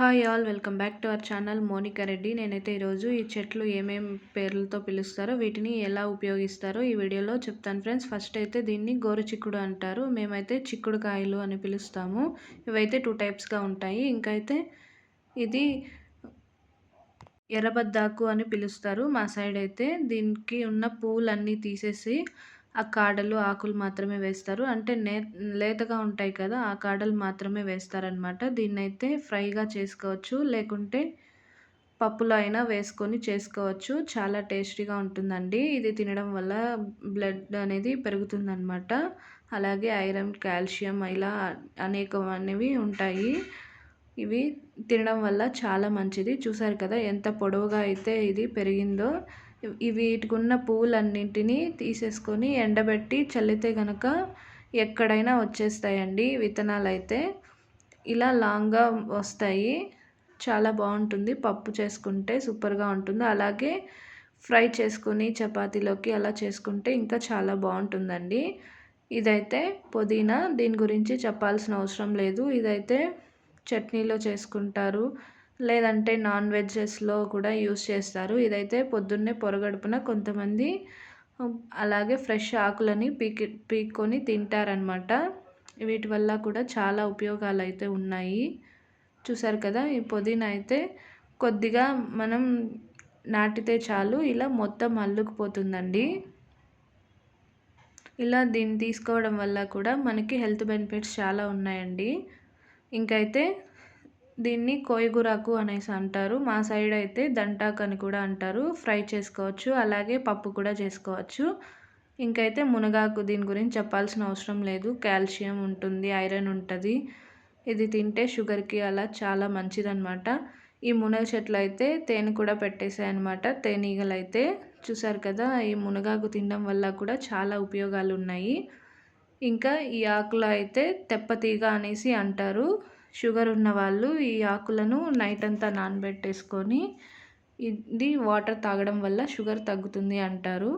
Hi all welcome back to our channel Monika Reddy నేనైతే ఈరోజు ఈ చెట్లు ఏమేం పేర్లతో పిలుస్తారో వీటిని ఎలా ఉపయోగిస్తారో ఈ వీడియోలో చెప్తాను ఫ్రెండ్స్ ఫస్ట్ అయితే దీన్ని గోరు చిక్కుడు అంటారు. మేమైతే చిక్కుడు కాయలు అని పిలుస్తాము. ఇవైతే టూ టైప్స్గా ఉంటాయి. ఇంకైతే ఇది ఎర్రబద్దాకు అని పిలుస్తారు మా సైడ్ అయితే. దీనికి ఉన్న పూలన్నీ తీసేసి ఆ కాడలు ఆకులు మాత్రమే వేస్తారు. అంటే నే లేతగా ఉంటాయి కదా ఆ కాడలు మాత్రమే వేస్తారనమాట దీన్నైతే ఫ్రైగా చేసుకోవచ్చు. లేకుంటే పప్పులో అయినా వేసుకొని చేసుకోవచ్చు. చాలా టేస్టీగా ఉంటుందండి. ఇది తినడం వల్ల బ్లడ్ అనేది పెరుగుతుందన్నమాట. అలాగే ఐరన్ కాల్షియం ఇలా అనేకమైనవి ఉంటాయి. ఇవి తినడం వల్ల చాలా మంచిది. చూసారు కదా ఎంత పొడవుగా అయితే ఇది పెరిగిందో. వీటికి ఉన్న పువ్వులన్నింటినీ తీసేసుకొని ఎండబెట్టి చల్లితే కనుక ఎక్కడైనా వచ్చేస్తాయండి విత్తనాలు అయితే ఇలా లాంగ్గా వస్తాయి. చాలా బాగుంటుంది. పప్పు చేసుకుంటే సూపర్గా ఉంటుంది. అలాగే ఫ్రై చేసుకొని చపాతీలోకి అలా చేసుకుంటే ఇంకా చాలా బాగుంటుందండి. ఇదైతే పుదీనా. దీని గురించి చెప్పాల్సిన అవసరం లేదు. ఇదైతే చట్నీలో చేసుకుంటారు. లేదంటే నాన్ వెజ్జెస్లో కూడా యూస్ చేస్తారు. ఇదైతే పొద్దున్నే పొరగడుపున కొంతమంది అలాగే ఫ్రెష్ ఆకులని పీకి పీక్కొని తింటారనమాట వీటి వల్ల కూడా చాలా ఉపయోగాలు అయితే ఉన్నాయి. చూసారు కదా ఈ పుదీనా అయితే కొద్దిగా మనం నాటితే చాలు ఇలా మొత్తం అల్లుకుపోతుందండి. ఇలా దీన్ని తీసుకోవడం వల్ల కూడా మనకి హెల్త్ బెనిఫిట్స్ చాలా ఉన్నాయండి. ఇంకైతే దీన్ని కోయగురాకు అనేసి అంటారు. మా సైడ్ అయితే దంటాకు అని కూడా అంటారు. ఫ్రై చేసుకోవచ్చు. అలాగే పప్పు కూడా చేసుకోవచ్చు. ఇంకైతే మునగాకు దీని గురించి చెప్పాల్సిన అవసరం లేదు. కాల్షియం ఉంటుంది ఐరన్ ఉంటుంది. ఇది తింటే షుగర్కి అలా చాలా మంచిదన్నమాట. ఈ మునగ చెట్లు అయితే తేనె కూడా పెట్టేసాయి అనమాట తేనీగలు అయితే చూసారు కదా ఈ మునగాకు తినడం వల్ల కూడా చాలా ఉపయోగాలు ఉన్నాయి ఇంకా ఈ ఆకులు అయితే తెప్పతీగ అనేసి అంటారు. షుగర్ ఉన్న వాళ్ళు ఈ ఆకులను నైట్ అంతా నానబెట్టేసుకొని ఇది వాటర్ తాగడం వల్ల షుగర్ తగ్గుతుంది అంటారు.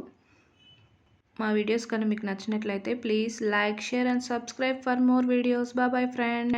మా వీడియోస్ కానీ మీకు నచ్చినట్లయితే please like share and subscribe for more videos. Bye bye friend.